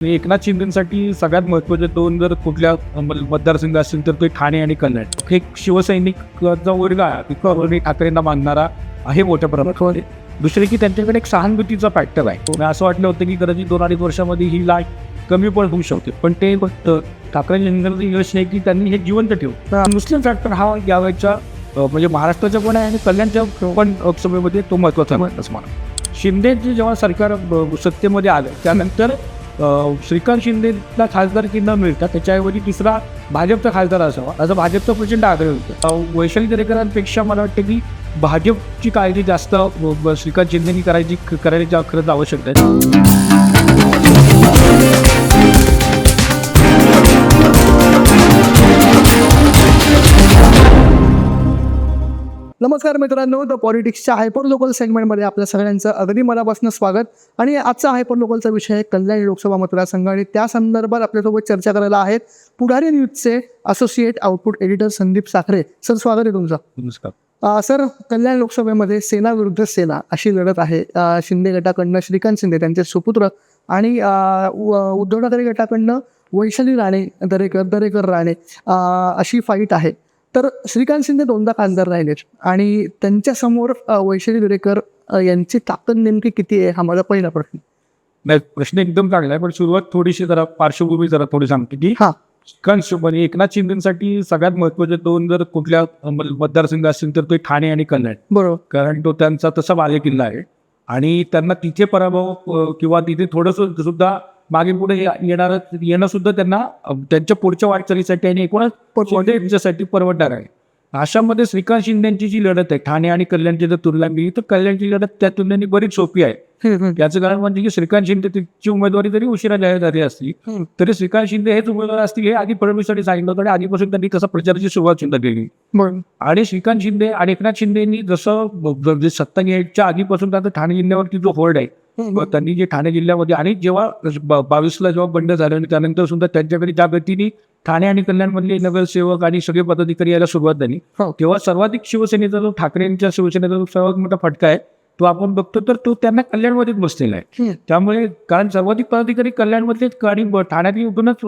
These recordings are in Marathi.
एकनाथ शिंदेसाठी सगळ्यात महत्त्वाचे दोन जर कुठल्या मतदारसंघ असतील तर ते ठाणे आणि कल्याण एक शिवसैनिकचा वर्ग आहे. तिथं ठाकरेंना मानणारा आहे मोठ्या प्रमाणात दुसरे की त्यांच्याकडे एक सहानुभूतीचा फॅक्टर आहे. असं वाटलं होतं की कदाचित दोन अडीच वर्षामध्ये ही लाट कमी पण होऊ शकते. पण ते फक्त ठाकरे यांचं यश आहे की त्यांनी हे जिवंत ठेवलं. मुस्लिम फॅक्टर हा यावेळेच्या म्हणजे महाराष्ट्राच्या पण आहे आणि कल्याणच्या पण लोकसभेमध्ये तो महत्त्वाचा आहे मला शिंदेचे जेव्हा सरकार सत्तेमध्ये आलं त्यानंतर श्रीकांत शिंदेला खासदारकी न मिळता त्याच्याऐवजी तिसरा भाजपचा खासदार असावा. असं भाजपचा प्रचंड आग्रह होतं. वैशाली दरेकरांपेक्षा मला वाटतं की भाजपची काळजी जास्त श्रीकांत शिंदेनी करायची करायची खरंच आवश्यकता आहे. नमस्कार मित्रांनो द पॉलिटिक्सच्या हायपर लोकल सेगमेंटमध्ये आपल्या सगळ्यांचं अगदी मनापासून स्वागत. आणि आजचा हायपर लोकलचा विषय आहे कल्याण लोकसभा मतदारसंघ आणि त्या संदर्भात आपल्यासोबत चर्चा करायला आहेत Pudhari न्यूजचे associate output editor Sandeep Sakhare. Sir स्वागत आहे तुमचं. नमस्कार. सर कल्याण लोकसभेमध्ये सेना विरुद्ध सेना अशी लढत आहे. शिंदे गटाकडनं श्रीकांत शिंदे त्यांचे सुपुत्र आणि उद्धव ठाकरे गटाकडनं वैशाली राणे दरेकर दरेकर राणे अशी फाईट आहे. तर श्रीकांत शिंदे दोनदा खासदार राहिलेत आणि त्यांच्यासमोर वैशाली दरेकर यांची ताकद नेमकी किती आहे हा माझा पहिला प्रश्न. नाही प्रश्न एकदम चांगला आहे पण सुरुवात थोडीशी जरा पार्श्वभूमी जरा थोडी सांगते की हा. म्हणजे एकनाथ शिंदेसाठी सगळ्यात महत्त्वाचे दोन जर कुठल्या मतदारसंघ असतील तर ते ठाणे आणि कल्याण बरोबर. कारण तो त्यांचा तसा बालेकिल्ला आहे आणि त्यांना तिथे पराभव किंवा तिथे थोडंसं सुद्धा मागे पुढे येणार येणं सुद्धा त्यांना त्यांच्या पुढच्या वाटचालीसाठी आणि एकूणच स्वतःसाठी परवडणार आहे. अशामध्ये श्रीकांत शिंदेची जी लढत आहे ठाणे आणि कल्याणची जर तुलना केली तर कल्याणची लढत त्या तुलनेने बरीच सोपी आहे. याचं कारण म्हणजे की श्रीकांत शिंदे ची उमेदवारी जरी उशिरा जाहीर झाली असली. तरी श्रीकांत शिंदे हेच उमेदवार असतील हे आधी फडणवीससाठी सांगितलं होतं आणि आधीपासून त्यांनी तसा प्रचाराची सुरुवात सुद्धा केली. आणि श्रीकांत शिंदे आणि एकनाथ शिंदेनी जसं सत्ता घ्यायच्या आधीपासून त्यांचा ठाणे जिल्ह्यावरती जो होल्ड आहे त्यांनी जे ठाणे जिल्ह्यामध्ये आणि जेव्हा बावीसला जेव्हा बंड झालं आणि त्यानंतर सुद्धा त्यांच्याकडे ज्या गतीने ठाणे आणि कल्याणमधले नगरसेवक आणि सगळे पदाधिकारी यायला सुरुवात झाली हो. तेव्हा सर्वाधिक शिवसेनेचा जो ठाकरेंच्या शिवसेनेचा जो सर्वात मोठा फटका आहे तो आपण बघतो तर तो त्यांना कल्याणमध्येच बसलेला आहे. त्यामुळे कारण सर्वाधिक पदाधिकारी कल्याणमधलेच आणि ठाण्यातली उठूनच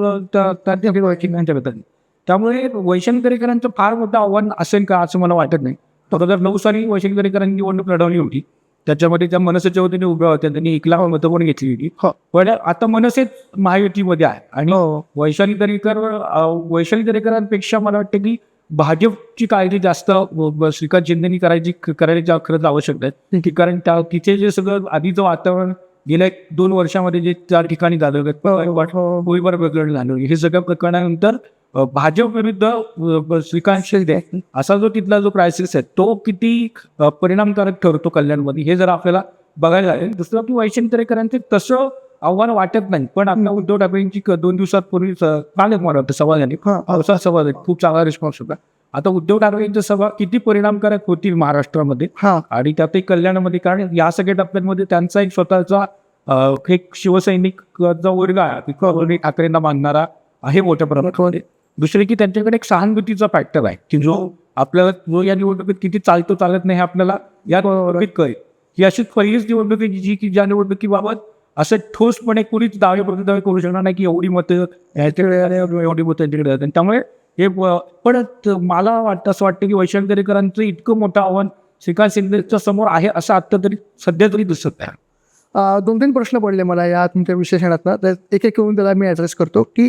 त्यामुळे वैशंकरेकरांचं फार मोठं आव्हान असेल का असं मला वाटत नाही दोन हजार नऊ साली वैशंकरेकरांनी निवडणूक लढवली होती त्याच्यामध्ये त्या मनसेच्या वतीने उभ्या होत्या त्यांनी एकला मतं पण घेतली होती. हो. पण आता मनसेच महायुतीमध्ये आहे. आणि हो. वैशाली दरेकर वैशाली दरेकरांपेक्षा मला वाटतं की भाजपची काळजी जास्त श्रीकांत शिंदेनी करायची करायची खरंच आवश्यकता आहे की कारण त्या तिथे जे सगळं आधीचं वातावरण गेल्या दोन वर्षामध्ये जे त्या ठिकाणी झालं गोळीबार प्रकरण झालं हे सगळ्या प्रकरणानंतर भाजप विरुद्ध श्रीकांत शिंदे असा जो तिथला जो क्रायसिस आहे तो किती परिणामकारक ठरतो कल्याणमध्ये हे जर आपल्याला बघायला लागेल. दुसरं की वैशंकरेकरांचे तसं आव्हान वाटत नाही पण आता उद्धव ठाकरेंची दोन दिवसांपूर्वी कालच मला वाटतं सभा झाली. असा सभा झाली खूप चांगला रिस्पॉन्स होता. आता उद्धव ठाकरेंची सभा किती परिणामकारक होतील महाराष्ट्रामध्ये हा. आणि त्यातही कल्याणामध्ये कारण या सगळ्या टप्प्यांमध्ये त्यांचा एक स्वतःचा एक शिवसैनिकचा वर्ग आहे. तिथं ठाकरेंना मानणारा आहे मोठ्या प्रमाणात दुसरे की त्यांच्याकडे एक सहानुभूतीचा फॅक्टर आहे की जो आपल्याला जो या निवडणुकीत किती चालतो चालत नाही हे आपल्याला या कळेल. ही अशी पहिलीच निवडणूक आहे जी की ज्या निवडणुकीबाबत असं ठोसपणे कोणीच दावे प्रतिदावे करू शकणार नाही की एवढी मतं ह्याच्याकडे आले, एवढी मतं. आणि त्यामुळे हे पण मला वाटतं असं वाटतं की वैशाख दरेकरांचं इतकं मोठं आव्हान श्रीकांत शिंदेच्या समोर आहे असं आता तरी सध्या तरी दिसत आहे दोन तीन प्रश्न पडले मला या तुमच्या विश्लेषणातनं. तर एक एक करून त्याला मी ॲड्रेस करतो की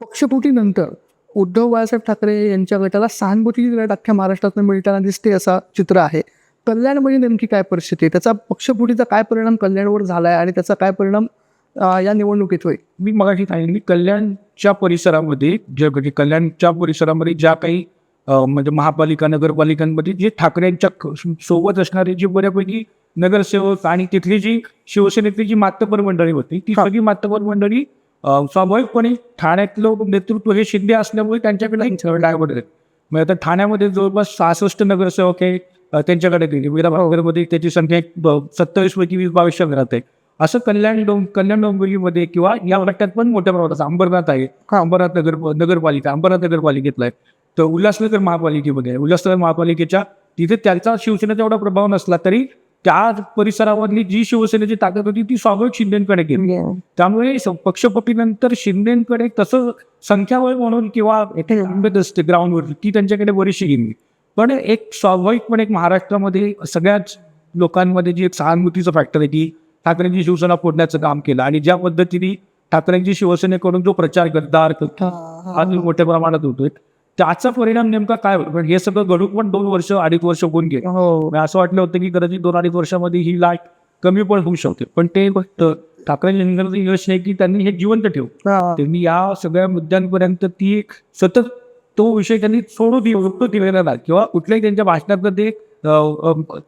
पक्षफुटीनंतर उद्धव बाळासाहेब ठाकरे यांच्या गटाला सहानुभूतीची लढत अख्ख्या महाराष्ट्रातून मिळताना दिसते असं चित्र आहे. कल्याणमध्ये नेमकी काय परिस्थिती आहे? त्याचा पक्षफुटीचा काय परिणाम कल्याणवर झाला आहे आणि त्याचा काय परिणाम या निवडणुकीत होईल? मी मगाशी सांगितलं कल्याणच्या परिसरामध्ये जे म्हणजे कल्याणच्या परिसरामध्ये ज्या काही म्हणजे महापालिका नगरपालिकांमध्ये जे ठाकरेंच्या क- सोबत असणारे जे बऱ्यापैकी नगरसेवक आणि तिथली जी शिवसेनेतली जी मातबर मंडळी होती ती सगळी मातबर मंडळी स्वाभाविकपणे ठाण्यातलं नेतृत्व हे शिंदे असल्यामुळे त्यांच्याकडे डायव्हर्ट आहेत म्हणजे आता ठाण्यामध्ये जवळपास सहासष्ट नगरसेवक हे त्यांच्याकडे गेले. वीराभागरमध्ये त्याची संख्या एक सत्तावीस पैकी वीस बावीस घरात आहे. असं कल्याण डोंग कल्याण डोंबिवलीमध्ये किंवा या गटात पण मोठ्या प्रमाणात अंबरनाथ आहे. हा अंबरनाथ नगर नगरपालिका अंबरनाथ नगरपालिकेतला आहे. तर उल्हासनगर महापालिकेमध्ये आहे. उल्हासनगर महापालिकेच्या तिथे त्यांचा शिवसेनेचा एवढा प्रभाव नसला तरी त्या परिसरामधली जी शिवसेनेची ताकद होती ती स्वाभाविक शिंदेकडे गेली. त्यामुळे पक्षपतीनंतर शिंदेकडे तसं संख्याबळ म्हणून किंवा असते ग्राउंडवर ती त्यांच्याकडे बरीचशी गेली. पण एक स्वाभाविकपणे एक महाराष्ट्रामध्ये सगळ्याच लोकांमध्ये जी एक सहानुभूतीचं फॅक्टर आहे की ठाकरेंची शिवसेना फोडण्याचं काम केलं आणि ज्या पद्धतीने ठाकरेंची शिवसेनेकडून जो प्रचार गद्दार आज मोठ्या प्रमाणात होतोय. त्याचा परिणाम नेमका काय? होतो कारण हे सगळं घडून पण दोन वर्ष अडीच वर्ष होऊन गेले. हो. असं वाटलं होतं की कदाचित दोन अडीच वर्षामध्ये ही लाट कमी पण होऊ शकते. पण ते फक्त ठाकरे यांचं यश आहे की त्यांनी हे जिवंत ठेवलं. हा. त्यांनी या सगळ्या मुद्द्यांपर्यंत ती एक सतत तो विषय त्यांनी सोडू दि उत्तर दिलेला नाही. किंवा कुठल्याही त्यांच्या भाषणात ते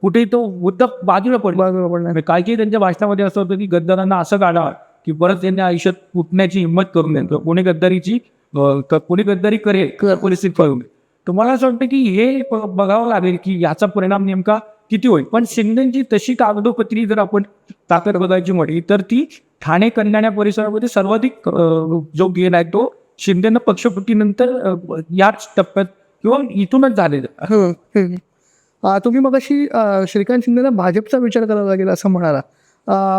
कुठेही तो मुद्दा बाजूला पडला. बरोबर नाही. काही काही त्यांच्या भाषणामध्ये असं होतं की गद्दारांना असं काढा की परत त्यांनी आयुष्यात उठण्याची हिंमत करून किंवा कोणी गद्दारीची कोणी गद्दारी करेल परिस्थिती करू नये तर मला असं वाटतं की हे बघावं लागेल की याचा परिणाम नेमका किती होईल? पण शिंदेची तशी कागदोपत्री जर आपण ताकद बघायची म्हटली तर ती ठाणे कल्याण परिसरामध्ये सर्वाधिक जो गेन आहे. तो शिंदेनं पक्षपुटीनंतर याच टप्प्यात किंवा इथूनच झालेलं. अं, तुम्ही मग अशी श्रीकांत शिंदेला भाजपचा विचार करावा लागेल असं म्हणाला.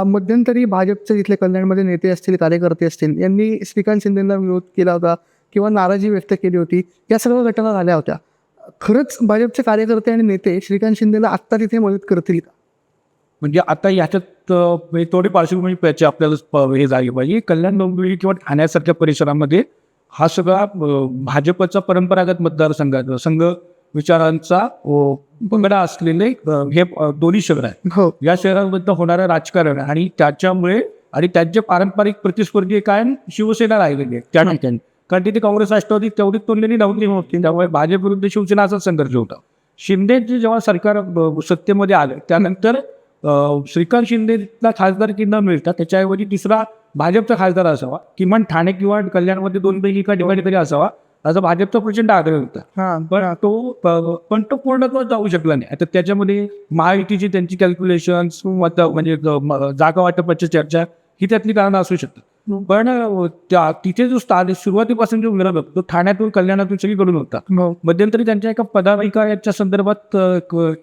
मध्यंतरी भाजपचे इथले कल्याणमध्ये नेते असतील कार्यकर्ते असतील यांनी श्रीकांत शिंदेंना विरोध केला होता किंवा नाराजी व्यक्त केली होती या सगळ्या घटना झाल्या होत्या. खरंच भाजपचे कार्यकर्ते आणि नेते श्रीकांत शिंदेला आत्ता तिथे मदत करतील का? म्हणजे आता याच्यात थोडी पार्श्वभूमी याची आपल्याला प- हे झाली पाहिजे. कल्याण डोंबिवली किंवा ठाण्यासारख्या परिसरामध्ये हा सगळा भाजपचा परंपरागत मतदारसंघ संघ विचारांचा अ, बंगडा असलेले हे दोन्ही शहर आहे हो. या शहरांबद्दल होणारं राजकारण आणि त्याच्यामुळे आणि त्यांचे पारंपरिक प्रतिस्पर्धी कायम शिवसेना राहिलेली आहे. त्या ठिकाणी. कारण तिथे काँग्रेस राष्ट्रवादी तेवढी तोडलेली नव्हती. नव्हती त्यामुळे भाजप विरुद्ध शिवसेना असाच संघर्ष होता. शिंदेचे जेव्हा सरकार सत्तेमध्ये आलं त्यानंतर श्रीकांत शिंदेला खासदारकी न मिळता त्याच्याऐवजी तिसरा भाजपचा खासदार असावा. किमान ठाणे किंवा कल्याणमध्ये दोन पैकी एका ठिकाणी तरी असावा. असा भाजपचा प्रचंड आग्रह होता. हा पण तो पण तो पूर्णत्व जाऊ शकला नाही. आता त्याच्यामध्ये महायुतीची त्यांची कॅल्क्युलेशन म्हणजे जागा वाटपाची चर्चा ही त्यातली कारणं असू शकतात. पण तिथे जो स्थान सुरुवातीपासून जो विरोध होता तो ठाण्यातून कल्याणातून सगळीकडून होता. हो. मध्यंतरी त्यांच्या एका पदाधिका याच्या संदर्भात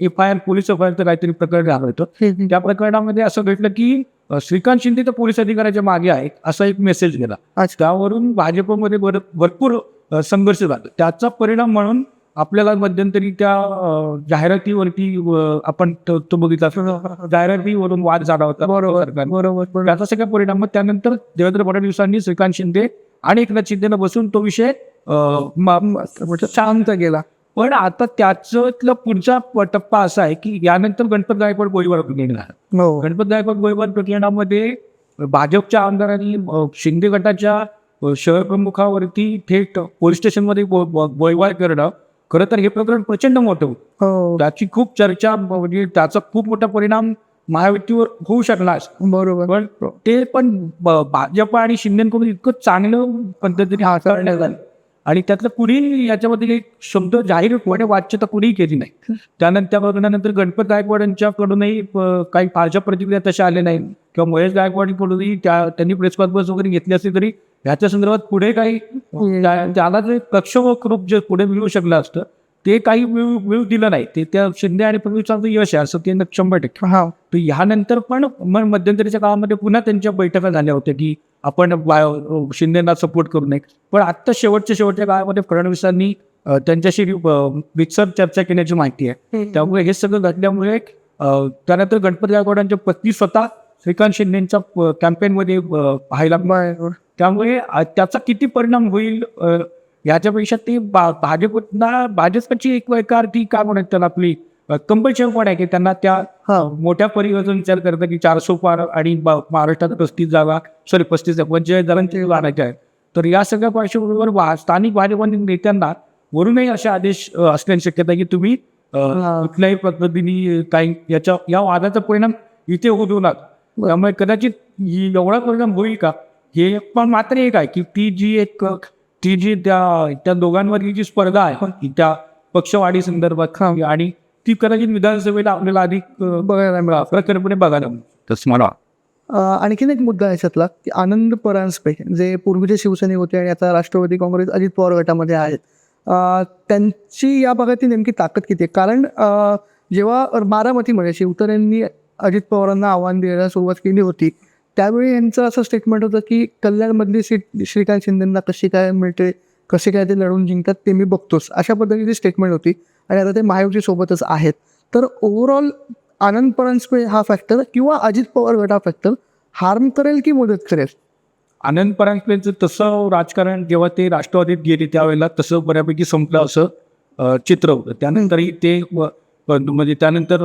F I R police F I आरचं काहीतरी प्रकरण झालं होतं. त्या प्रकरणामध्ये असं भेटलं की श्रीकांत शिंदे तर पोलीस अधिकाऱ्याच्या मागे आहेत असा एक मेसेज गेला. त्यावरून भाजपमध्ये भरपूर संघर्ष झाला. त्याचा परिणाम म्हणून आपल्याला मध्यंतरी त्या जाहिरातीवरती आपण तो तो बघितला जाहिरातीवरून वाद झाला होता बरोबर. बरोबर बरोबर. त्याचा सगळा परिणाम मग त्यानंतर देवेंद्र फडणवीसांनी श्रीकांत शिंदे आणि एकनाथ शिंदेनं बसून तो विषय शांत गेला पण आता त्याच्यातला पुढचा टप्पा असा आहे की यानंतर गणपत गायकवाड गोळीबार निघणार हो. गणपत गायकवाड गोळीबार प्रकरणामध्ये भाजपच्या आमदारांनी शिंदे गटाच्या अ, शहर प्रमुखावरती थेट पोलीस स्टेशनमध्ये गोळीबार करणं खरं तर हे प्रकरण प्रचंड मोठं होतं. हो त्याची खूप चर्चा म्हणजे त्याचा खूप मोठा परिणाम महायुतीवर होऊ शकला. बरोबर पण ते पण भाजप आणि शिंदेकडून इतकं चांगलं पद्धतीने हाताळण्यात आलं आणि त्यातलं कुणी याच्यामध्ये एक शब्द जाहीरपणे वाच्यता कुणीही केली नाही. त्यानंतर त्या प्रकरणानंतर गणपत गायकवाड यांच्याकडूनही काही फारशा प्रतिक्रिया तशा आल्या नाही किंवा महेश गायकवाडकडूनही त्या त्यांनी प्रेस कॉन्फरन्स वगैरे घेतली असली तरी ह्याच्या संदर्भात पुढे काही त्या- त्याला जे प्रक्षोभक रूप जे पुढे मिळू शकलं असतं ते काही मिळू दिलं नाही. ते त्या शिंदे आणि फडणवीसांचं यश आहे असं ते शंभर टक्के. हा. तर ह्यानंतर पण मग मध्यंतरीच्या काळामध्ये पुन्हा त्यांच्या बैठका झाल्या होत्या की आपण शिंदेना सपोर्ट करू नये. पण आत्ता शेवटच्या शेवटच्या काळामध्ये फडणवीसांनी त्यांच्याशी वित्सर चर्चा केल्याची माहिती आहे. त्यामुळे हे सगळं घडल्यामुळे त्यानंतर गणपती गायकवाडांच्या पत्नी स्वतः श्रीकांत शिंदेच्या कॅम्पेनमध्ये पाहायला त्यामुळे त्याचा किती परिणाम होईल याच्यापेक्षा ते बा- भाजपना भाजपची एक अर्थी काय म्हणत त्याला आपली कंपल्शन पण आहे की त्यांना त्या मोठ्या परिवर्तन विचार करतात की चारशे पार आणि महाराष्ट्रात पस्तीस जागा सॉरी पस्तीस पंचेचाळीस जणांचे जाण्याच्या आहेत. तर या सगळ्या पार्श्वभूमीवर स्थानिक भाजपाने नेत्यांना वरूनही असे आदेश असण्याची शक्यता की तुम्ही. कुठल्याही पद्धतीने काही याच्या या वादाचा परिणाम इथे होऊ देऊ नका त्यामुळे कदाचित ही एवढा परिणाम होईल का? हे पण मात्र एक आहे की ती जी एक ती जी त्या त्या दोघांवरची जी स्पर्धा आहे त्या पक्षवाढी संदर्भात आणि ती कदाचित विधानसभेला आपल्याला अधिक बघायला मिळालं. प्रकरपणे बघायला मिळेल. तसं मला अं, आणखीन एक मुद्दा आहे याच्यातला की आनंद परांजपे जे पूर्वीचे शिवसैनिक होते आणि आता राष्ट्रवादी काँग्रेस अजित पवार गटामध्ये आहेत त्यांची या भागातील नेमकी ताकद किती आहे? कारण जेव्हा बारामतीमध्ये शिवतरेंनी अजित पवारांना आव्हान द्यायला सुरुवात केली होती त्यावेळी यांचं असं स्टेटमेंट होतं की कल्याणमधली सीट श्रीकांत शिंदेंना कशी काय मिळते कसे काय ते लढून जिंकतात ते मी बघतोच. अशा पद्धतीची स्टेटमेंट होती. आणि आता ते महायुती सोबतच आहेत. तर ओव्हरऑल आनंद परांजपे हा फॅक्टर किंवा अजित पवार गट हा फॅक्टर हार्म करेल की मदत करेल? आनंद परांजपेंचं तसं राजकारण जेव्हा ते राष्ट्रवादीत गेले त्यावेळेला तसं बऱ्यापैकी संपलं असं चित्र होतं. त्यानंतरही ते म्हणजे त्यानंतर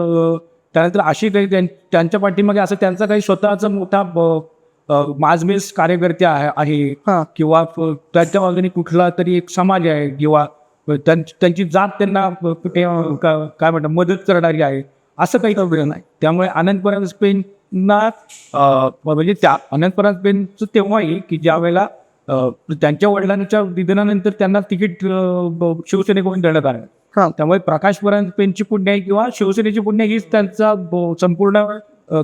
त्यानंतर अशी काही त्यां- त्यांच्या पाठीमागे असं त्यांचा काही स्वतःचा मोठा माजमेस कार्यकर्ते आहे आहे. किंवा त्यांच्या बाजूने कुठला तरी एक समाज आहे किंवा त्यां- त्यांची जात त्यांना काय म्हणतात मदत करणारी आहे असं काही वेळ नाही. त्यामुळे आनंद परांजपेंना अ, म्हणजे त्या आनंद परांजपेंचं तेव्हा येईल की ज्या वेळेला त्यांच्या वडिलांच्या निधनानंतर त्यांना तिकीट शिवसेनेकडून देण्यात आलं. त्यामुळे प्रकाश परांजपेंची पुण्य किंवा शिवसेनेची पुण्य हीच त्यांचा संपूर्ण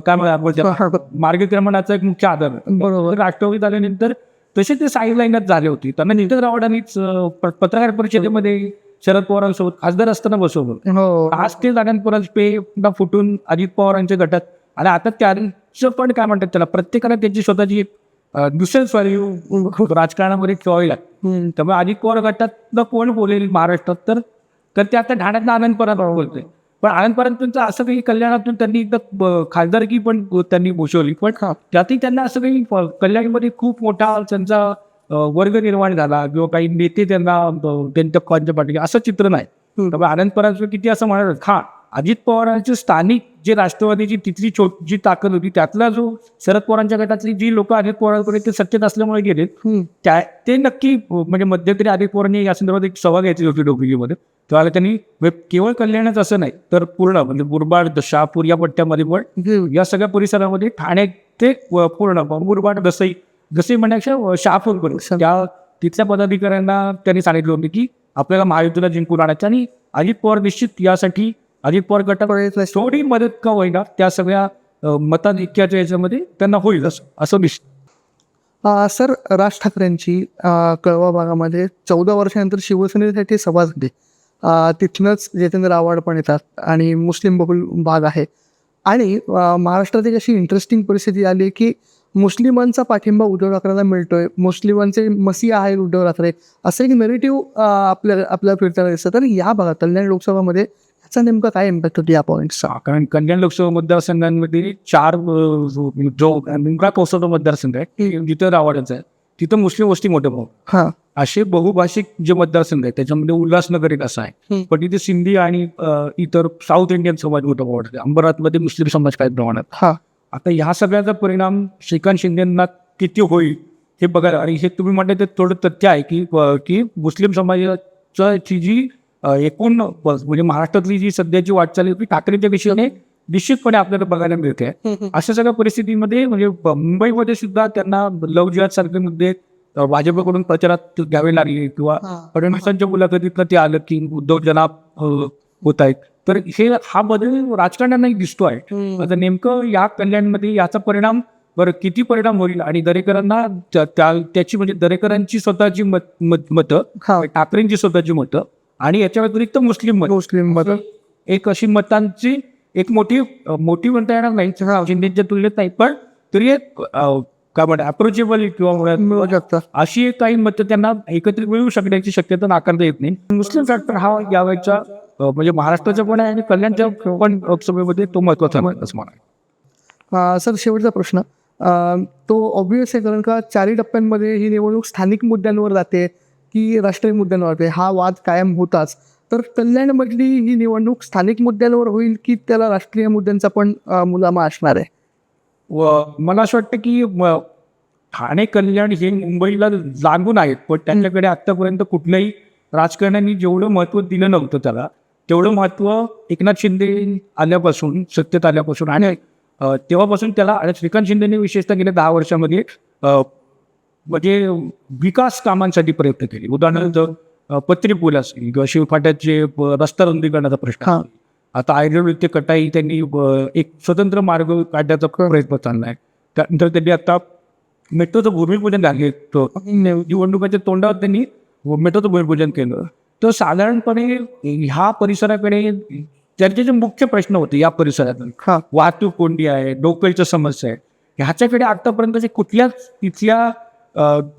काय त्याला? मार्गक्रमणाचा एक मुख्य आधार. बरोबर. तर राष्ट्रवादीत आल्यानंतर तसे ते साईड लाईनच झाले होते. त्यांना नितीन रावडांनीच प- पत्रकार परिषदेमध्ये शरद पवारांसोबत खासदार असताना बसवलं हो. आज ते परांजपे पुन्हा फुटून अजित पवारांच्या गटात. आणि आता त्यांचं पण काय म्हणतात त्याला प्रत्येकाला त्यांची स्वतःची न्यूसेन्स व्हॅल्यू राजकारणामध्ये ठेवावी लागते. त्यामुळे अजित पवार गटात कोण बोलेल महाराष्ट्रात तर तर ते आता ठाण्यातनं आनंद परांजपे बोलतोय. पण आनंद असं काही कल्याणातून त्यांनी एकदा ब- खासदारकी पण त्यांनी भूषवली. पण हां. त्यातही त्यांना असं काही कल्याणमध्ये खूप मोठा त्यांचा वर्ग निर्माण झाला किंवा काही नेते त्यांना त्यांच्या पाठी असं चित्र नाही. त्यामुळे आनंद किती असं म्हणत हा. अजित पवारांचे स्थानिक जे राष्ट्रवादीची तिथली छोट जी ताकद होती त्यातला जो शरद पवारांच्या गटातली जी लोक अजित पवारांकडे ते सत्तेत असल्यामुळे गेले. त्या ते नक्की म्हणजे मध्यंतरी अजित पवारांनी या संदर्भात एक सभा घ्यायची होती डोंबिवलीमध्ये त्यावेळेला त्यांनी केवळ कल्याणच असं नाही तर पूर्ण म्हणजे मुरबाड शहापूर या पट्ट्यामध्ये पण. या सगळ्या परिसरामध्ये ठाणे ते पूर्ण मुरबाड दसई जसे म्हणण्यापेक्षा शहापूर परिसर त्या तिथल्या पदाधिकाऱ्यांना त्यांनी सांगितलं होतं की आपल्याला महायुतीला जिंकून आणायचं आणि अजित पवार निश्चित यासाठी अजित पवार गटात प्रयत्न थोडी मदत का होईना त्या सगळ्या मताधिक्याच्या याच्यामध्ये त्यांना होईल असं असं निश्चित सर राज ठाकरेंची कळवा भागामध्ये चौदा वर्षानंतर शिवसेनेसाठी सभा झाली. तिथूनच जितेंद्र आव्हाड पण येतात आणि मुस्लिम बहुल भाग आहे. आणि महाराष्ट्रातील महाराष्ट्रात एक अशी इंटरेस्टिंग परिस्थिती आली की मुस्लिमांचा पाठिंबा उद्धव ठाकरेला मिळतोय मुस्लिमांचे मसीहा आहे उद्धव ठाकरे असं एक नेरेटिव्ह आपल्या आपल्याला फिरताना दिसतं. तर या भागात कल्याण लोकसभामध्ये याचा नेमका काय इम्पॅक्ट होतो या पॉईंटचा कारण कल्याण लोकसभा मतदारसंघांमध्ये चार जो- मुंब्रा कोसोटो मतदारसंघ आहे जिथं रावडाचा आहे तिथं मुस्लिम वस्ती मोठं भाऊ. हां. असे बहुभाषिक जे मतदारसंघ आहेत त्याच्यामध्ये उल्हासनगर एक असा आहे. पण तिथे सिंधी आणि इतर साऊथ इंडियन समाज मोठा वाटते. अंबरातमध्ये मुस्लिम समाज काही प्रमाणात. हां. आता ह्या सगळ्याचा परिणाम श्रीकांत शिंदेना किती होईल हे बघायला आणि हे तुम्ही म्हणता ते थोडं तथ्य आहे की की मुस्लिम समाजाची जी एकूण म्हणजे महाराष्ट्रातली जी सध्याची वाटचाल आहे ती ठाकरेच्या दिशेने निश्चितपणे आपल्याला बघायला मिळते. अशा सगळ्या परिस्थितीमध्ये म्हणजे मुंबईमध्ये सुद्धा त्यांना लव जिहाद सारखे मुद्दे भाजपकडून प्रचारात घ्यावे लागले किंवा. फडणवीसांच्या मुलाखतीतनं ते आलं की उद्धव जनाब होत आहेत. तर हे हा बदल राजकारण्यांनाही दिसतो आहे. आता नेमकं या कल्याणमध्ये याचा परिणाम बरं किती परिणाम होईल आणि दरेकरांना त्या- त्या- त्याची म्हणजे दरेकरांची स्वतःची मत मत ठाकरेंची स्वतःची मतं आणि याच्या व्यतिरिक्त मुस्लिम मत. मुस्लिममध्ये एक अशी मतांची एक मोठी मोठी म्हणता येणार नाही शिंदेच्या तुलनेत नाही पण तरी एक काय म्हणतात अप्रोचेबल किंवा अशी एक काही मतं त्यांना एकत्रित मिळू शकण्याची शक्यता नाकारता येत नाही. मुस्लिम फॅक्टर हा यावेळेच्या अ, म्हणजे महाराष्ट्राच्या पण आहे आणि कल्याणच्या पण लोकसभेमध्ये तो महत्त्वाचा असं म्हणा सर शेवटचा प्रश्न. तो ऑब्विस आहे कारण का चारही टप्प्यांमध्ये ही निवडणूक स्थानिक मुद्द्यांवर जाते. की राष्ट्रीय मुद्द्यांवर हा वाद कायम होताच. तर कल्याणमधली ही निवडणूक स्थानिक मुद्द्यांवर होईल की त्याला राष्ट्रीय मुद्द्यांचा पण मुलामा असणार आहे? व मला असं वाटतं की ठाणे कल्याण हे मुंबईला लागून आहेत पण त्यांच्याकडे आतापर्यंत कुठल्याही राजकारण्यांनी जेवढं महत्त्व दिलं नव्हतं त्याला तेवढं महत्त्व एकनाथ शिंदे आल्यापासून सत्तेत आल्यापासून आणि तेव्हापासून त्याला आणि श्रीकांत शिंदेने विशेषतः गेल्या दहा वर्षामध्ये म्हणजे विकास कामांसाठी प्रयत्न केले. उदाहरणार्थ पत्री पूल असेल किंवा शिवफाट्याचे रस्ता रुंदीकरणाचा प्रश्न. आता आयुर्वेद ते कटाई त्यांनी एक स्वतंत्र मार्ग काढण्याचा प्रयत्न चाललाय. त्यानंतर त्यांनी आता मेट्रोचं भूमिपूजन झाले निवडणुकाच्या तोंडावर त्यांनी मेट्रोचं भूमिपूजन केलं. तर साधारणपणे ह्या परिसराकडे त्यांचे जे मुख्य प्रश्न होते या परिसरातून. हा. वाहतूक कोंडी आहे डोक्याच्या समस्या आहे ह्याच्याकडे आतापर्यंतचे कुठल्याच तिथल्या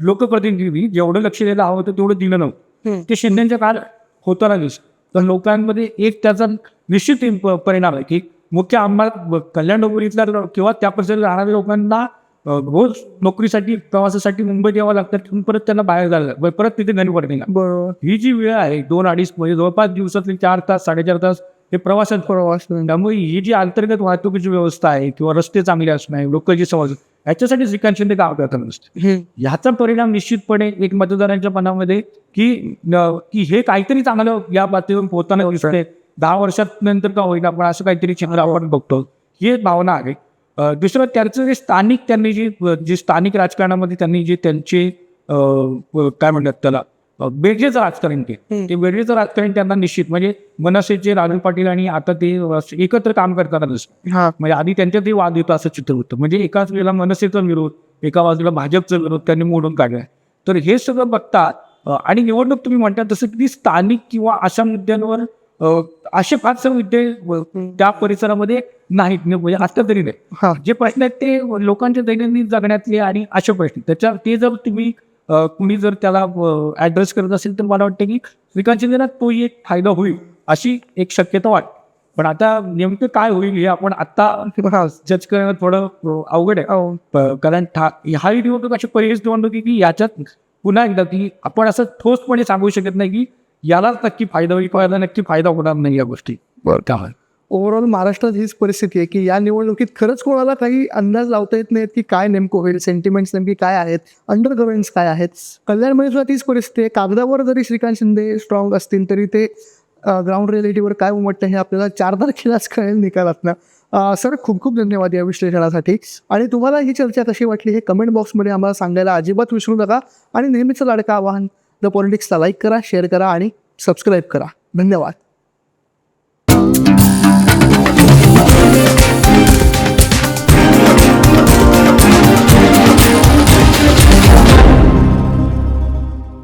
लोकप्रतिनिधी जेवढं लक्ष द्यायला हवं होतं तेवढं दिलं नव्हतं. ते शिंदेच्या काळ होताना दिसत तर लोकांमध्ये एक त्याचा निश्चित परिणाम आहे की मुख्य आम्हाला कल्याण डोंबिवलीतल्या लो- किंवा त्या परिसरात राहणाऱ्या लोकांना रोज नोकरीसाठी प्रवासासाठी मुंबईत यावं लागतं तिथून परत त्यांना बाहेर जायला लागतं. परत तिथे घरी पडते ही जी वेळ आहे दोन अडीच म्हणजे जवळपास दिवसातले चार तास साडेचार तास हे प्रवासात प्रवास. त्यामुळे ही जी अंतर्गत वाहतुकीची व्यवस्था आहे किंवा रस्ते चांगले असणे लोकांची समज याच्यासाठी श्रीकांत शिंदे काम करतात नसते. ह्याचा परिणाम निश्चितपणे एक मतदारांच्या मनामध्ये की की हे काहीतरी चांगलं या पातळीवर पोहोचताना दिसते दहा वर्षात नंतर का होईना पण असं काहीतरी चिन्ह आपण बघतो. ही एक भावना आहे. दुसरं त्यांचं जे स्थानिक त्यांनी जी जी स्थानिक राजकारणामध्ये त्यांनी जे त्यांचे काय म्हणतात त्याला बेडजेचं राजकारण ते बेडजेचं राजकारण त्यांना निश्चित म्हणजे मनसेचे राजू पाटील आणि आता ते एकत्र काम करताना दिसतं म्हणजे आधी त्यांच्यातही वाद येतो असं चित्र होतं. म्हणजे एकाच वेळेला मनसेचा विरोध एका बाजूला भाजपचा विरोध त्यांनी मोडून काढलाय तर हे सगळं बघता आणि निवडणूक तुम्ही म्हणता तसं की स्थानिक किंवा अशा मुद्द्यांवर असे फारसे मुद्दे त्या परिसरामध्ये नाहीत. म्हणजे आता तरी नाही. जे प्रश्न आहेत ते लोकांच्या दैनंदिन जगण्यातले आणि असे प्रश्न त्याच्या ते जर तुम्ही कुणी जर त्याला ऍड्रेस करत असेल तर मला वाटतं की श्रीकांत शिंदेना तोही एक फायदा होईल अशी एक शक्यता वाटते पण आता नेमकं काय होईल हे आपण आता जज करणं थोडं अवघड आहे. हो. कारण ठा हा ही निवडणूक अशी निवडणूक आहे की याच्यात पुन्हा एकदा की आपण असं ठोसपणे सांगू शकत नाही की यालाच नक्की फायदा होईल किंवा याला नक्की फायदा होणार नाही या गोष्टी. त्यामुळे ओव्हरऑल महाराष्ट्रात हीच परिस्थिती आहे की या निवडणुकीत खरंच कोणाला काही अंदाज लावता येत नाहीत की काय नेमकं होईल सेंटिमेंट्स नेमकी काय आहेत अंडर करंट्स काय आहेत. कल्याणमध्ये सुद्धा तीच परिस्थिती आहे. कागदावर जरी श्रीकांत शिंदे स्ट्रॉंग असतील तरी ते ग्राउंड रियालिटीवर काय उमटतं हे आपल्याला चार तारखेलाच कळेल निकालातनं. सर खूप खूप धन्यवाद या विश्लेषणासाठी. आणि तुम्हाला ही चर्चा कशी वाटली हे कमेंट बॉक्समध्ये आम्हाला सांगायला अजिबात विसरू नका. आणि नेहमीचं लाडकं आवाहन द पॉलिटिक्सला लाईक करा शेअर करा आणि सबस्क्राईब करा. धन्यवाद.